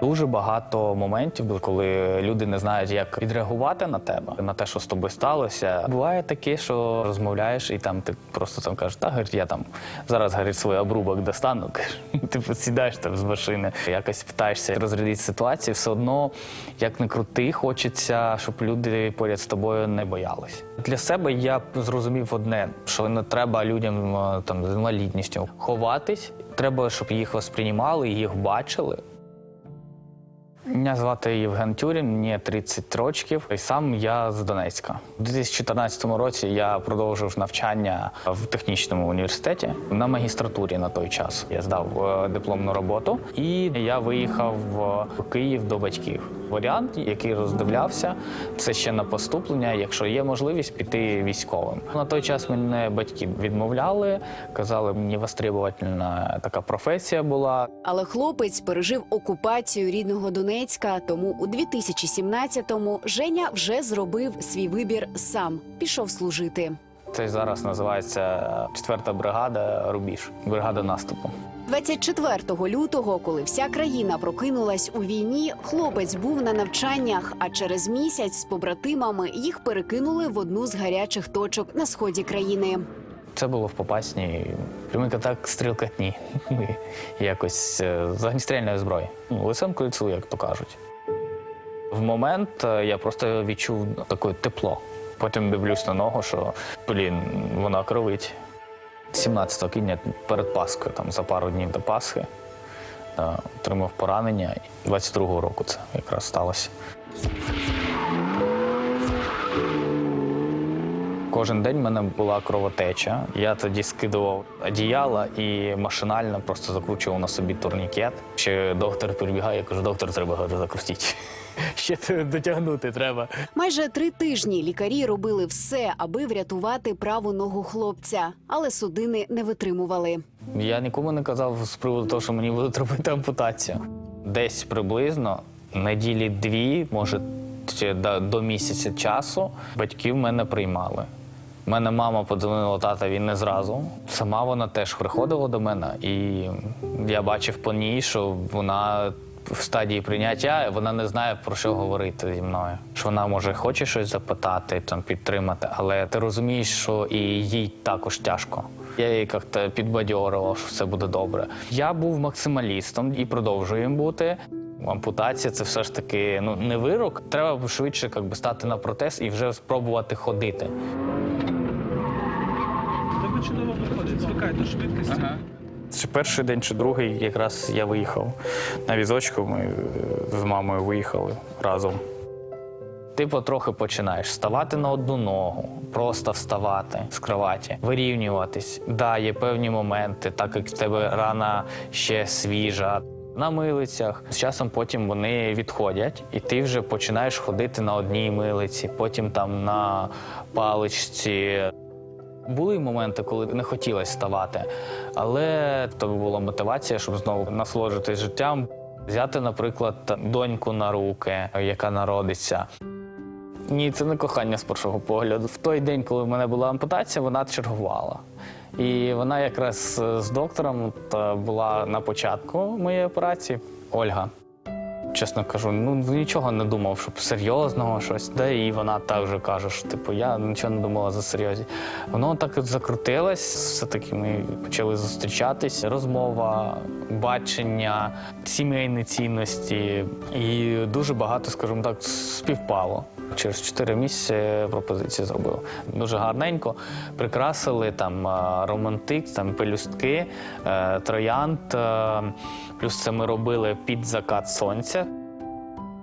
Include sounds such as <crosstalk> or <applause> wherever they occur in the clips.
Дуже багато моментів, коли люди не знають, як відреагувати на тебе, на те, що з тобою сталося. Буває таке, що розмовляєш, і там ти просто там кажеш, та говорить, я там зараз говорить, свій обрубок достану. <laughs> Ти сідаєш там з машини, якось питаєшся розрядити ситуацію. Все одно, як не крути, хочеться, щоб люди поряд з тобою не боялись. Для себе я зрозумів одне, що не треба людям е, там з інвалідністю ховатись. Треба, щоб їх восприймали, їх бачили. Мене звати Євген Тюрін, мені 30 років, і сам я з Донецька. У 2014 році я продовжив навчання в технічному університеті на магістратурі на той час. Я здав е, дипломну роботу і я виїхав в Київ до батьків. Варіант, який роздивлявся, це ще на поступлення, якщо є можливість піти військовим. На той час мене батьки відмовляли, казали, мені востребовательна така професія була. Але хлопець пережив окупацію рідного Донецька. Тому у 2017-му Женя вже зробив свій вибір сам. Пішов служити. Це зараз називається 4-та бригада Рубіж, бригада наступу. 24 лютого, коли вся країна прокинулась у війні, хлопець був на навчаннях. А через місяць з побратимами їх перекинули в одну з гарячих точок на сході країни. Це було в Попасні. Прямий контакт стрілкатні. Якось е, з огнестрільної зброї. Ну, Лицем к як то кажуть. В момент е, я просто відчув таке тепло. Потім дивлюсь на ногу, що блін, вона кровить. 17 квітня перед Пасхою, там за пару днів до Пасхи, е, отримав поранення. 22-го року це якраз сталося. Кожен день в мене була кровотеча. Я тоді скидував одіяла і машинально просто закручував на собі турнікет. Ще доктор прибігає, я кажу, доктор, треба говорю, закрутити. <laughs> Ще дотягнути треба. Майже три тижні лікарі робили все, аби врятувати праву ногу хлопця, але судини не витримували. Я нікому не казав з приводу того, що мені будуть робити ампутацію. Десь приблизно неділі дві, може до місяця часу, батьків мене приймали. Мене мама подзвонила татові не зразу. Сама вона теж приходила до мене, і я бачив по ній, що вона в стадії прийняття, вона не знає про що говорити зі мною. Що вона може хоче щось запитати, там підтримати, але ти розумієш, що і їй також тяжко. Я її як-то підбадьорував, що все буде добре. Я був максималістом і продовжую їм бути. Ампутація це все ж таки ну не вирок. Треба швидше як би, стати на протез і вже спробувати ходити. Тебе чудово виходить, звикай до швидкості. Чи перший день, чи другий, якраз я виїхав на візочку. Ми е, з мамою виїхали разом. Ти потрохи починаєш вставати на одну ногу, просто вставати з кроваті, вирівнюватись. Да, є певні моменти, так як в тебе рана ще свіжа. На милицях з часом потім вони відходять, і ти вже починаєш ходити на одній милиці, потім там на паличці. Були моменти, коли не хотілося вставати, але тебе була мотивація, щоб знову насолоджуватись життям. Взяти, наприклад, доньку на руки, яка народиться. Ні, це не кохання з першого погляду. В той день, коли в мене була ампутація, вона чергувала. І вона якраз з доктором була на початку моєї операції. Ольга. Чесно кажу, ну нічого не думав, щоб серйозного щось. Де і вона також каже, що типу я нічого не думала за серйозні. Воно так закрутилось. Все-таки ми почали зустрічатись. Розмова, бачення, сімейні цінності. І дуже багато, скажімо так, співпало. Через 4 місяці пропозицію зробив. Дуже гарненько прикрасили там е, романтик, там пелюстки, е, троянд. е, Плюс це ми робили під закат сонця.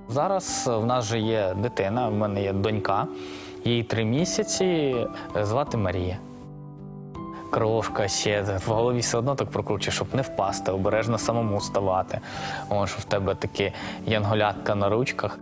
Зараз в нас вже є дитина, в мене є донька, їй три місяці, звати Марія. Крошка ще в голові все одно так прокручує, щоб не впасти, обережно самому ставати. О, що в тебе такі янголятка на ручках.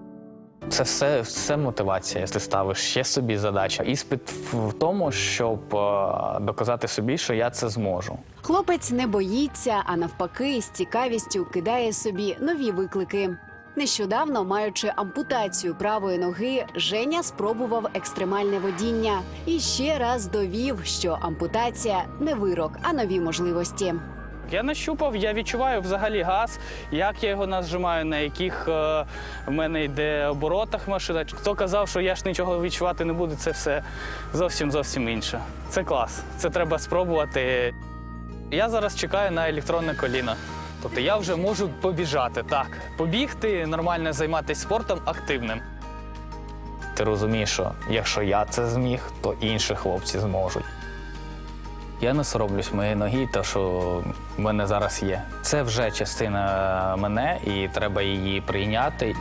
Це все, все мотивація. Ти ставиш ще собі задача. Іспит в тому, щоб е, доказати собі, що я це зможу. Хлопець не боїться, а навпаки, з цікавістю кидає собі нові виклики. Нещодавно, маючи ампутацію правої ноги, Женя спробував екстремальне водіння і ще раз довів, що ампутація не вирок, а нові можливості. Я нащупав, я відчуваю взагалі газ, як я його нажимаю, на яких е, в мене йде оборотах машина. Хто казав, що я ж нічого відчувати не буду, це все зовсім зовсім інше. Це клас. Це треба спробувати. Я зараз чекаю на електронне коліно. Тобто я вже можу побіжати, так. Побігти, нормально займатися спортом активним. Ти розумієш, що якщо я це зміг, то інші хлопці зможуть. Я не сороблюсь моєї ноги, те, що в мене зараз є. Це вже частина мене, і треба її прийняти.